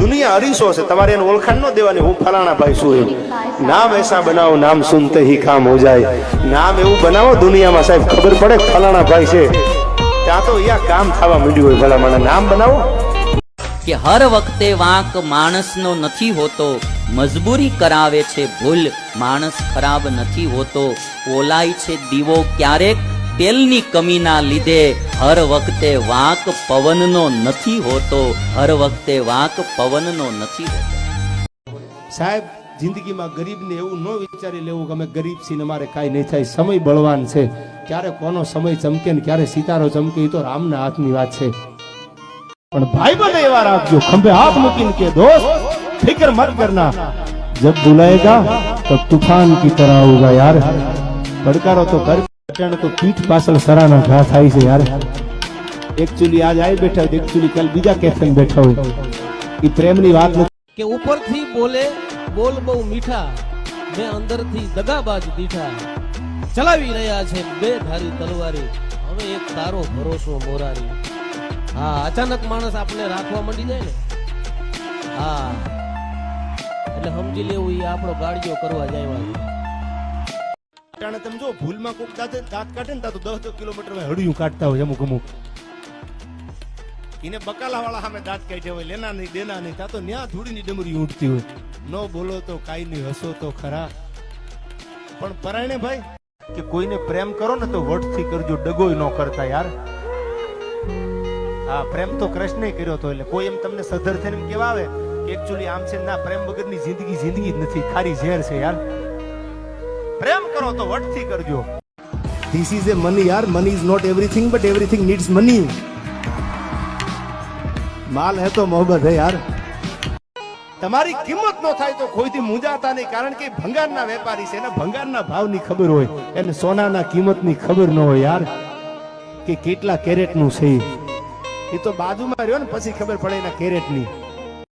દુનિયા અરીસો છે. તમારે એને ઓળખાણ ન દેવાની. હું ફલાણા ભાઈ શું એમ. નામ એસા બનાવો, નામ સુનતે હી કામ હો જાય. નામ એવું બનાવો દુનિયામાં સાહેબ. ખબર પડે ફલાણા ભાઈ છે. ત્યાં તો અહીંયા કામ થવા માંડ્યું હોય ભલામણ નામ બનાવો. કે હર વખતે વાંક માણસનો નથી હોતો. મજબૂરી કરાવે છે ભૂલ. માણસ ખરાબ નથી હોતો. ઓલાય છે દીવો ક્યારેક? તેલની કમીના લીધે હર વખતે વાંક પવનનો નથી હોતો. હર વખતે વાંક પવનનો નથી હોતો. સાહેબ, જિંદગીમાં ગરીબને એવું ન વિચારી લેવું કે અમે ગરીબ છીએ અમારે કાંઈ નહીં થાય. સમય બળવાન છે. ક્યારે કોનો સમય ચમકે ને ક્યારે સિતારો ચમકે એ તો રામના હાથની વાત છે. પણ ભાઈ બને એવા રાખજો. ખંભે હાથ મૂકીને કે, દોસ્ત, ફિકર મત કરના. જબ બુલાએગા તબ તુફાન કી તરહ હોગા યાર. પડકારો તો કર અટાણે તો પીઠ પાછળ સરાનો ઘા થાય છે યાર. એકચ્યુઅલી આજ આવી બેઠા હોય એકચ્યુઅલી કાલ બીજા કેફેન બેઠા હોય. એ પ્રેમની વાત કે ઉપરથી બોલે, બોલ બહુ મીઠા મે અંદરથી દગાબાજ દીઠા. ચલાવી રહ્યા છે બે ધારી તલવારી, હવે એક તારો ભરોસો મોરારી. હા, અચાનક માણસ આપણે રાખવા માંડી જાય ને? હા. એટલે સમજી લેવું એ આપણો ગાડીઓ કરવા જાય અટાણે તમે જો ભૂલમાં કોક દાંત દાંત કાઢે ને તો દસ દસ કિલોમીટર હળિયું કાઢતા હોય અમુક અમુક. એને બકાલા વાળા સામે દાંત કાઢ્યા હોય, લેના નહીં, દેના નહીં તા તો ન્યા ધૂળીની ડમરી ઉઠતી હોય. ન બોલો તો કાઈ નહીં, હસો તો ખરા. પણ પરાયણે ભાઈ, કે કોઈને પ્રેમ કરો ને તો વટથી કરજો, ડગોય ન કરતા યાર. હા, પ્રેમ તો કૃષ્ણે કર્યો તો, એટલે કોઈ એમ તમને સધર થઈને કેવા આવે કે એકચ્યુઅલી આમ છે ના, પ્રેમ વગરની જિંદગી જિંદગી જ નથી, ખારી ઝેર છે યાર. પ્રેમ કરો તો વટથી કરજો. ધીસ ઇઝ એ મની યાર money is not everything but everything needs money માલ હે તો મોહબત હે યાર તમારી કિંમત નો થાય તો કોઈથી મૂંઝાતા નહીં કારણ કે ભંગારના વેપારી છે એને ભંગારના ભાવની ખબર હોય એને સોનાના કિંમતની ખબર ન હોય યાર કે કેટલા કેરેટનું છે એ તો બાજુમાં રહ્યો ને પછી ખબર પડે એના કેરેટની.